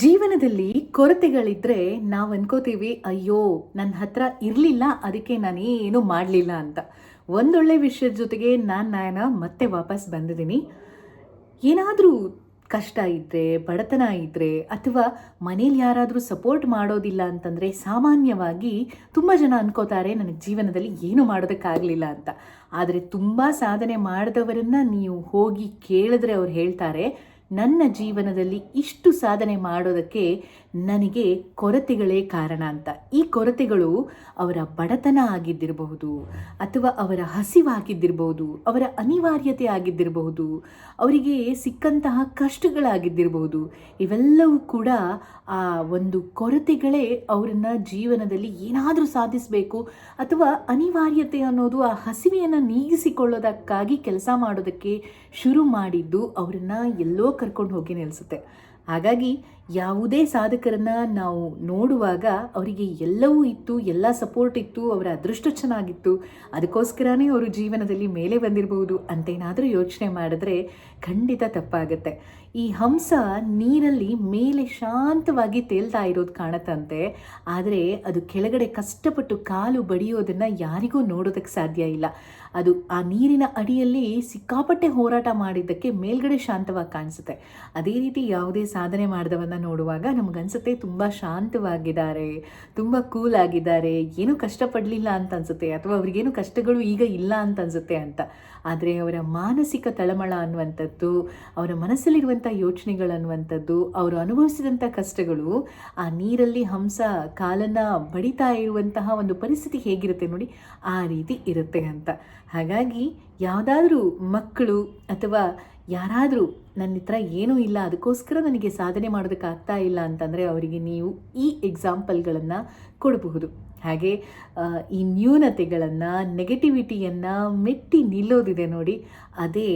ಜೀವನದಲ್ಲಿ ಕೊರತೆಗಳಿದ್ರೆ ನಾವು ಅನ್ಕೋತೀವಿ, ಅಯ್ಯೋ ನನ್ನ ಹತ್ರ ಇರಲಿಲ್ಲ, ಅದಕ್ಕೆ ನಾನೇನು ಮಾಡಲಿಲ್ಲ ಅಂತ. ಒಂದೊಳ್ಳೆ ವಿಷಯದ ಜೊತೆಗೆ ನಾನು ನಾಯನ ಮತ್ತೆ ವಾಪಸ್ ಬಂದಿದ್ದೀನಿ. ಏನಾದರೂ ಕಷ್ಟ ಇದ್ದರೆ ಬಡತನ ಇದ್ದರೆ ಅಥವಾ ಮನೇಲಿ ಯಾರಾದರೂ ಸಪೋರ್ಟ್ ಮಾಡೋದಿಲ್ಲ ಅಂತಂದರೆ ಸಾಮಾನ್ಯವಾಗಿ ತುಂಬ ಜನ ಅನ್ಕೋತಾರೆ, ನನಗೆ ಜೀವನದಲ್ಲಿ ಏನು ಮಾಡೋದಕ್ಕಾಗಲಿಲ್ಲ ಅಂತ. ಆದರೆ ತುಂಬ ಸಾಧನೆ ಮಾಡಿದವರನ್ನು ನೀವು ಹೋಗಿ ಕೇಳಿದ್ರೆ ಅವ್ರು ಹೇಳ್ತಾರೆ ನನ್ನ ಜೀವನದಲ್ಲಿ ಇಷ್ಟು ಸಾಧನೆ ಮಾಡೋದಕ್ಕೆ ನನಗೆ ಕೊರತೆಗಳೇ ಕಾರಣ ಅಂತ. ಈ ಕೊರತೆಗಳು ಅವರ ಬಡತನ ಆಗಿದ್ದಿರಬಹುದು, ಅಥವಾ ಅವರ ಹಸಿವಾಗಿದ್ದಿರಬಹುದು, ಅವರ ಅನಿವಾರ್ಯತೆ ಆಗಿದ್ದಿರಬಹುದು, ಅವರಿಗೆ ಸಿಕ್ಕಂತಹ ಕಷ್ಟಗಳಾಗಿದ್ದಿರಬಹುದು, ಇವೆಲ್ಲವೂ ಕೂಡ ಆ ಒಂದು ಕೊರತೆಗಳೇ ಅವರನ್ನು ಜೀವನದಲ್ಲಿ ಏನಾದರೂ ಸಾಧಿಸಬೇಕು ಅಥವಾ ಅನಿವಾರ್ಯತೆ ಅನ್ನೋದು ಆ ಹಸಿವೆಯನ್ನು ನೀಗಿಸಿಕೊಳ್ಳೋದಕ್ಕಾಗಿ ಕೆಲಸ ಮಾಡೋದಕ್ಕೆ ಶುರು ಮಾಡಿದ್ದು ಅವರನ್ನು ಎಲ್ಲೋ ಕರ್ಕೊಂಡು ಹೋಗಿ ನಿಲ್ಲಿಸುತ್ತೆ ಹಾಗಾಗಿ ಯಾವುದೇ ಸಾಧಕರನ್ನ ನಾವು ನೋಡುವಾಗ ಅವರಿಗೆ ಎಲ್ಲವೂ ಇತ್ತು, ಎಲ್ಲ ಸಪೋರ್ಟ್ ಇತ್ತು, ಅವರ ಅದೃಷ್ಟ ಚೆನ್ನಾಗಿತ್ತು, ಅದಕ್ಕೋಸ್ಕರನೇ ಅವರು ಜೀವನದಲ್ಲಿ ಮೇಲೆ ಬಂದಿರಬಹುದು ಅಂತೇನಾದರೂ ಯೋಚನೆ ಮಾಡಿದ್ರೆ ಖಂಡಿತ ತಪ್ಪಾಗುತ್ತೆ. ಈ ಹಂಸ ನೀರಲ್ಲಿ ಮೇಲೆ ಶಾಂತವಾಗಿ ತೇಲ್ತಾ ಇರೋದು ಕಾಣತ್ತಂತೆ, ಆದರೆ ಅದು ಕೆಳಗಡೆ ಕಷ್ಟಪಟ್ಟು ಕಾಲು ಬಡಿಯೋದನ್ನು ಯಾರಿಗೂ ನೋಡೋದಕ್ಕೆ ಸಾಧ್ಯ ಇಲ್ಲ. ಅದು ಆ ನೀರಿನ ಅಡಿಯಲ್ಲಿ ಸಿಕ್ಕಾಪಟ್ಟೆ ಹೋರಾಟ ಮಾಡಿದ್ದಕ್ಕೆ ಮೇಲ್ಗಡೆ ಶಾಂತವಾಗಿ ಕಾಣಿಸುತ್ತೆ. ಅದೇ ರೀತಿ ಯಾವುದೇ ಸಾಧನೆ ಮಾಡಿದವನ್ನ ನೋಡುವಾಗ ನಮಗನ್ಸುತ್ತೆ ತುಂಬ ಶಾಂತವಾಗಿದ್ದಾರೆ, ತುಂಬ ಕೂಲ್ ಆಗಿದ್ದಾರೆ, ಏನೂ ಕಷ್ಟಪಡಲಿಲ್ಲ ಅಂತ ಅನ್ಸುತ್ತೆ, ಅಥವಾ ಅವ್ರಿಗೇನು ಕಷ್ಟಗಳು ಈಗ ಇಲ್ಲ ಅಂತ ಅನ್ಸುತ್ತೆ ಅಂತ. ಆದರೆ ಅವರ ಮಾನಸಿಕ ತಳಮಳ ಅನ್ನುವಂಥದ್ದು, ಅವರ ಮನಸ್ಸಲ್ಲಿರುವಂಥ ಯೋಚನೆಗಳು ಅನ್ನುವಂಥದ್ದು, ಅವರು ಅನುಭವಿಸಿದಂಥ ಕಷ್ಟಗಳು, ಆ ನೀರಲ್ಲಿ ಹಂಸ ಕಾಲನ್ನ ಬಡಿತಾ ಇರುವಂತಹ ಒಂದು ಪರಿಸ್ಥಿತಿ ಹೇಗಿರುತ್ತೆ ನೋಡಿ ಆ ರೀತಿ ಇರುತ್ತೆ ಅಂತ. ಹಾಗಾಗಿ ಯಾವುದಾದ್ರೂ ಮಕ್ಕಳು ಅಥವಾ ಯಾರಾದರೂ ನನ್ನ ಹತ್ರ ಏನೂ ಇಲ್ಲ, ಅದಕ್ಕೋಸ್ಕರ ನನಗೆ ಸಾಧನೆ ಮಾಡೋದಕ್ಕಾಗ್ತಾ ಇಲ್ಲ ಅಂತಂದರೆ ಅವರಿಗೆ ನೀವು ಈ ಎಕ್ಸಾಂಪಲ್ಗಳನ್ನು ಕೊಡಬಹುದು. ಹಾಗೆ ಈ ನ್ಯೂನತೆಗಳನ್ನು ನೆಗೆಟಿವಿಟಿಯನ್ನು ಮೆಟ್ಟಿ ನಿಲ್ಲೋದಿದೆ ನೋಡಿ, ಅದೇ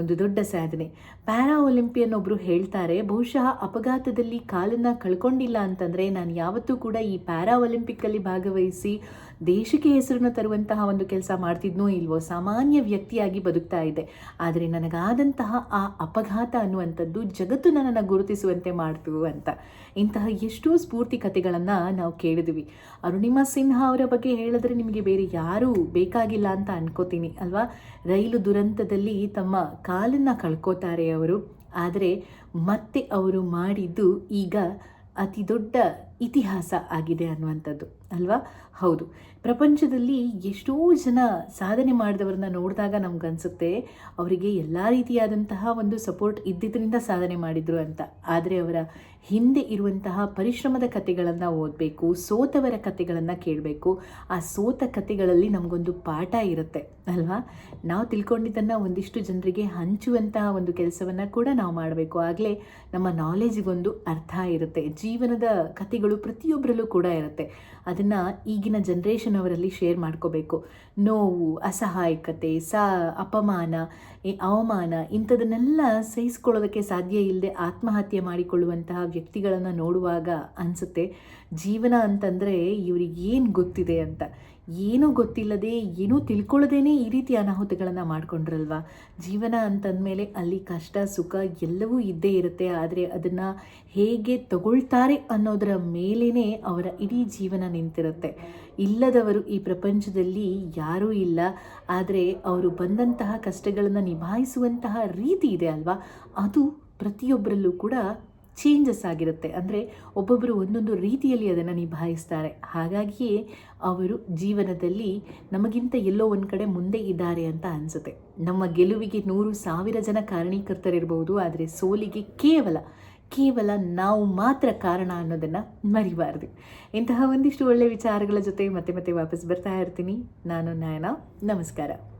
ಒಂದು ದೊಡ್ಡ ಸಾಧನೆ. ಪ್ಯಾರಾ ಒಲಿಂಪಿಯನ್ ಒಬ್ಬರು ಹೇಳ್ತಾರೆ, ಬಹುಶಃ ಅಪಘಾತದಲ್ಲಿ ಕಾಲನ್ನು ಕಳ್ಕೊಂಡಿಲ್ಲ ಅಂತಂದರೆ ನಾನು ಯಾವತ್ತೂ ಕೂಡ ಈ ಪ್ಯಾರಾ ಒಲಿಂಪಿಕ್ಕಲ್ಲಿ ಭಾಗವಹಿಸಿ ದೇಶಕ್ಕೆ ಹೆಸರನ್ನು ತರುವಂತಹ ಒಂದು ಕೆಲಸ ಮಾಡ್ತಿದ್ನೋ ಇಲ್ವೋ ಸಾಮಾನ್ಯ ವ್ಯಕ್ತಿಯಾಗಿ ಬದುಕ್ತಾ ಇದೆ ಆದರೆ ನನಗಾದಂತಹ ಆ ಅಪಘಾತ ಅನ್ನುವಂಥದ್ದು ಜಗತ್ತು ನನ್ನನ್ನು ಗುರುತಿಸುವಂತೆ ಮಾಡ್ತು ಅಂತ. ಇಂತಹ ಎಷ್ಟೋ ಸ್ಫೂರ್ತಿ ಕಥೆಗಳನ್ನು ನಾವು ಕೇಳಿದ್ವಿ. ಅರುಣಿಮಾ ಸಿನ್ಹಾ ಅವರ ಬಗ್ಗೆ ಹೇಳಿದ್ರೆ ನಿಮಗೆ ಬೇರೆ ಯಾರೂ ಬೇಕಾಗಿಲ್ಲ ಅಂತ ಅನ್ಕೋತೀನಿ, ಅಲ್ವಾ? ರೈಲು ದುರಂತದಲ್ಲಿ ತಮ್ಮ ಕಾಲನ್ನು ಕಳ್ಕೋತಾರೆ ಅವರು. ಆದರೆ ಮತ್ತೆ ಅವರು ಮಾಡಿದ್ದು ಈಗ ಅತಿ ದೊಡ್ಡ ಇತಿಹಾಸ ಆಗಿದೆ ಅನ್ನುವಂಥದ್ದು, ಅಲ್ವಾ? ಹೌದು. ಪ್ರಪಂಚದಲ್ಲಿ ಎಷ್ಟೋ ಜನ ಸಾಧನೆ ಮಾಡಿದವ್ರನ್ನ ನೋಡಿದಾಗ ನಮ್ಗನ್ಸುತ್ತೆ, ಅವರಿಗೆ ಎಲ್ಲ ರೀತಿಯಾದಂತಹ ಒಂದು ಸಪೋರ್ಟ್ ಇದ್ದಿದ್ದರಿಂದ ಸಾಧನೆ ಮಾಡಿದರು ಅಂತ. ಆದರೆ ಅವರ ಹಿಂದೆ ಇರುವಂತಹ ಪರಿಶ್ರಮದ ಕಥೆಗಳನ್ನು ಓದಬೇಕು, ಸೋತವರ ಕಥೆಗಳನ್ನು ಕೇಳಬೇಕು, ಆ ಸೋತ ಕಥೆಗಳಲ್ಲಿ ನಮಗೊಂದು ಪಾಠ ಇರುತ್ತೆ, ಅಲ್ವಾ? ನಾವು ತಿಳ್ಕೊಂಡಿದ್ದನ್ನು ಒಂದಿಷ್ಟು ಜನರಿಗೆ ಹಂಚುವಂತಹ ಒಂದು ಕೆಲಸವನ್ನು ಕೂಡ ನಾವು ಮಾಡಬೇಕು. ಆಗಲೇ ನಮ್ಮ ನಾಲೆಜಿಗೊಂದು ಅರ್ಥ ಇರುತ್ತೆ. ಜೀವನದ ಕಥೆಗಳು ಪ್ರತಿಯೊಬ್ಬರಲ್ಲೂ ಕೂಡ ಇರುತ್ತೆ. ಅದನ್ನು ಈಗಿನ ಜನ್ರೇಷನ್ ಅವರಲ್ಲಿ ಶೇರ್ ಮಾಡ್ಕೋಬೇಕು. ನೋವು, ಅಸಹಾಯಕತೆ, ಸಾ, ಅಪಮಾನ ಅವಮಾನ ಇಂಥದನ್ನೆಲ್ಲ ಸಹಿಸ್ಕೊಳ್ಳೋದಕ್ಕೆ ಸಾಧ್ಯ ಇಲ್ಲದೆ ಆತ್ಮಹತ್ಯೆ ಮಾಡಿಕೊಳ್ಳುವಂತಹ ವ್ಯಕ್ತಿಗಳನ್ನು ನೋಡುವಾಗ ಅನಿಸುತ್ತೆ. ಜೀವನ ಅಂತಂದರೆ ಇವ್ರಿಗೆ ಏನು ಗೊತ್ತಿದೆ ಅಂತ. ಏನೂ ಗೊತ್ತಿಲ್ಲದೆ, ಏನೂ ತಿಳ್ಕೊಳ್ಳೋದೇನೆ ಈ ರೀತಿ ಅನಾಹುತಗಳನ್ನು ಮಾಡಿಕೊಂಡ್ರಲ್ವಾ? ಜೀವನ ಅಂತಂದಮೇಲೆ ಅಲ್ಲಿ ಕಷ್ಟ, ಸುಖ ಎಲ್ಲವೂ ಇದ್ದೇ ಇರುತ್ತೆ. ಆದರೆ ಅದನ್ನು ಹೇಗೆ ತಗೊಳ್ತಾರೆ ಅನ್ನೋದರ ಮೇಲೇ ಅವರ ಇಡೀ ಜೀವನ ನಿಂತಿರುತ್ತೆ. ಇಲ್ಲದವರು ಈ ಪ್ರಪಂಚದಲ್ಲಿ ಯಾರೂ ಇಲ್ಲ. ಆದರೆ ಅವರು ಬಂದಂತಹ ಕಷ್ಟಗಳನ್ನು ನಿಭಾಯಿಸುವಂತಹ ರೀತಿ ಇದೆ ಅಲ್ವಾ? ಅದು ಪ್ರತಿಯೊಬ್ಬರಲ್ಲೂ ಕೂಡ ಚೇಂಜಸ್ ಆಗಿರುತ್ತೆ. ಅಂದರೆ ಒಬ್ಬೊಬ್ಬರು ಒಂದೊಂದು ರೀತಿಯಲ್ಲಿ ಅದನ್ನು ನಿಭಾಯಿಸ್ತಾರೆ. ಹಾಗಾಗಿಯೇ ಅವರು ಜೀವನದಲ್ಲಿ ನಮಗಿಂತ ಎಲ್ಲೋ ಒಂದು ಕಡೆ ಮುಂದೆ ಇದ್ದಾರೆ ಅಂತ ಅನಿಸುತ್ತೆ. ನಮ್ಮ ಗೆಲುವಿಗೆ ನೂರು ಸಾವಿರ ಜನ ಕಾರಣೀಕರ್ತರಿರ್ಬೋದು ಆದರೆ ಸೋಲಿಗೆ ಕೇವಲ ಕೇವಲ ನಾವು ಮಾತ್ರ ಕಾರಣ ಅನ್ನೋದನ್ನು ಮರಿಬಾರ್ದು. ಇಂತಹ ಒಂದಿಷ್ಟು ಒಳ್ಳೆಯ ವಿಚಾರಗಳ ಜೊತೆ ಮತ್ತೆ ಮತ್ತೆ ವಾಪಸ್ ಬರ್ತಾ ಇರ್ತೀನಿ. ನಾನು ನಯನ. ನಮಸ್ಕಾರ.